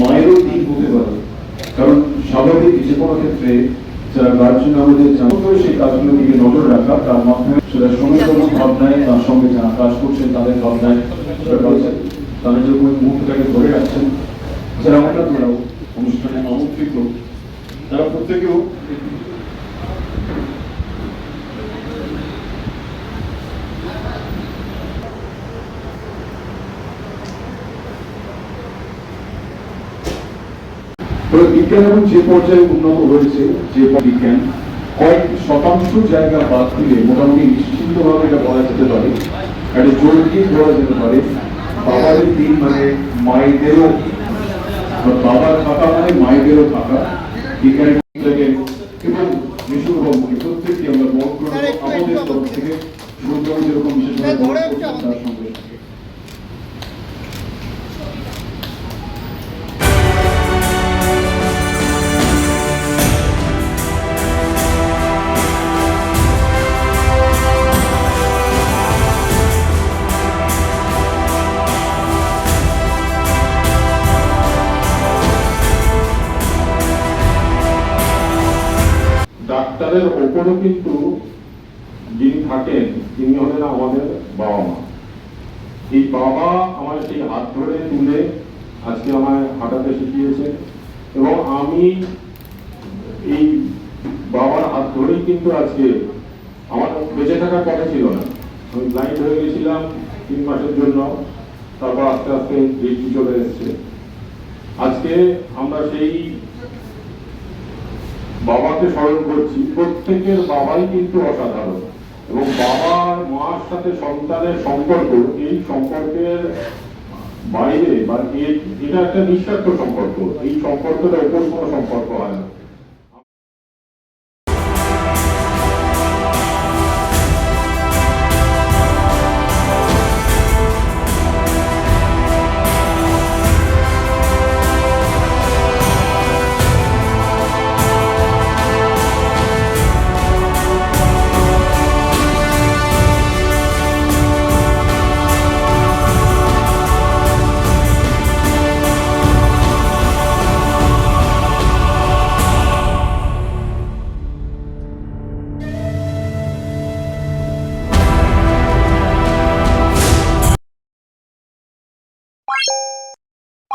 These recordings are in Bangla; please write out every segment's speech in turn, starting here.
মায়েরও দিক হতে পারে কারণ স্বাভাবিক যে কোনো ক্ষেত্রে যারা গার্জেন আমাদের জানতো সেই কাজগুলো দিকে নজর রাখা তার মাধ্যমে সেটা সমীকরণ ভাবনায় তার সঙ্গে যারা কাজ করছেন তাদের ভাবনায় তারা যেরকম মুহূর্তটাকে ধরে রাখছেন যারা অন্যান্যরাও অনুষ্ঠানে আমন্ত্রিত তারা প্রত্যেকেও বিজ্ঞান এখন যে পর্যায়ে উন্নত হয়েছে, যে বিজ্ঞান, কয়েক শতাংশ জায়গা বাদ দিলে মোটামুটি নিশ্চিন্তভাবে এটা বলা যেতে পারে, একটা জরুরি বলা যেতে পারে, বাবাদের দিন মানে মায়েদেরও বাবার থাকা মানে মায়েদেরও থাকা, বিজ্ঞানের এবং মিশুর বাবুকে প্রত্যেকটি আমরা বহন করে আমাদের তরফ থেকে যেরকম বিশেষভাবে ডাক্তারের ওপরও কিন্তু যিনি থাকেন, তিনি হলেন আমাদের বাবা মা। এই বাবা আমার সেই হাত ধরে তুলে আজকে আমায় হাঁটাতে শিখিয়েছে এবং আমি এই বাবার হাত ধরেই কিন্তু আজকে আমার বেঁচে থাকার কথা ছিল না। আমি ব্লাইন্ড হয়ে গেছিলাম তিন মাসের জন্য, তারপর আস্তে আস্তে দৃষ্টি চলে এসছে। আজকে আমরা সেই বাবাকে স্মরণ করছি, প্রত্যেকের বাবাই কিন্তু অসাধারণ। এবং বাবার মার সাথে সন্তানের সম্পর্ক, এই সম্পর্কের বাইরে বা এ- এটা একটা নিঃস্বার্থ সম্পর্ক। এই সম্পর্কটা ওপর কোনো সম্পর্ক হয় না।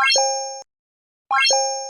Bye.